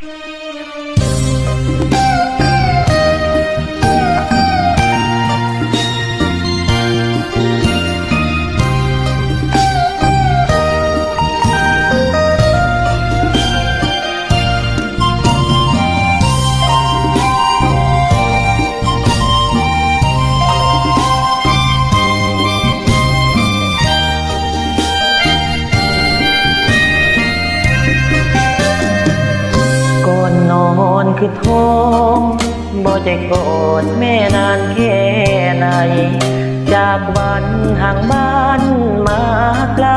ก่ คือโทมบ่ได้กอดแม่นานแค่ไหน จากวันห่างบ้านมาไกล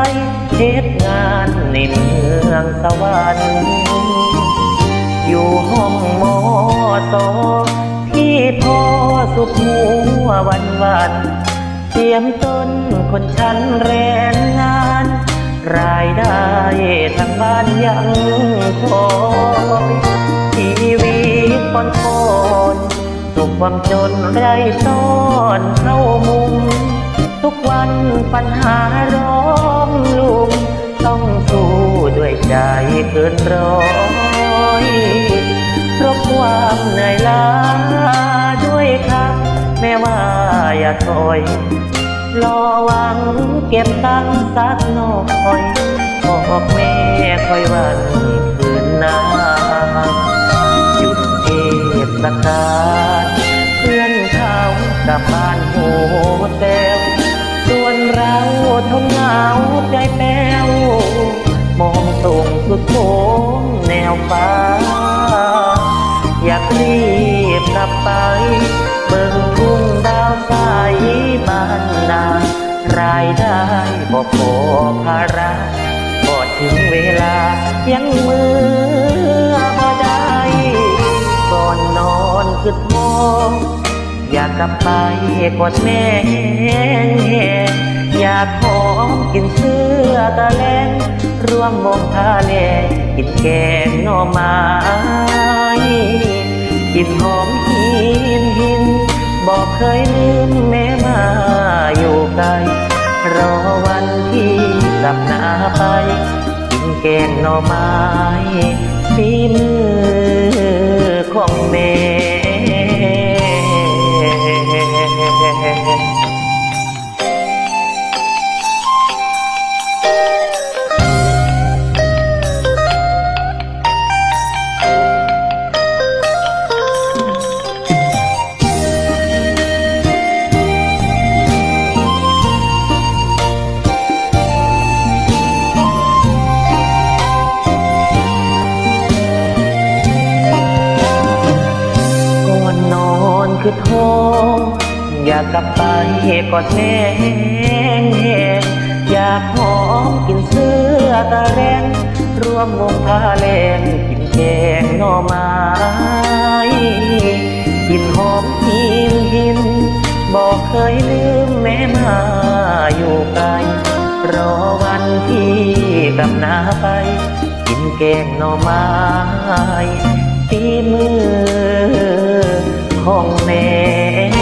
เฮ็ดงานในเมืองสวรรค์อยู่ห้องมอสอที่พ่อสุขหัววันวันเตรียมต้นคนชั้นแรงงาน รายได้ทางบ้านยังคอย ความจนไร้ต้อนเข้ามุม ทุกวันปัญหาร้อมลุม ต้องสู้ด้วยใจเกินร้อยเพราะความเหนื่อยล้าด้วยครับ แม้ว่าอย่าถอยรอหวังเก็บตังสักหน่อยบอกแม่คอยวัน สุดโค้งแนวฟ้า อยากรีบกลับไป เบิ่งทุ่งดาวใสบ้านนารายได้บอกพอภาระบ่ถึงเวลายังมือบ่ได้ก่อนนอนคือมองอยากกลับไปกอดแม่แห้งอยากหอมกินเสื้อกะแล วมองทาเลกินแกงหน่อไม้กินหอมหินหิน บอกเคยลืมแม่มาอยู่ไกลรอวันที่กลับหน้าไปกินแกงหน่อไม้ฝีมือ คือโทงอยากกลับไปกอดแม่อยากหอมกินเสื้อกะแรงร่วมวงพาแลงกินแกงหน่อไม้กินหอมหินหินบอกเคยลืมแม่มาอยู่ไกลรอวันที่กลับนาไป กินแกงหน่อไม้ฝีมือ ของแม่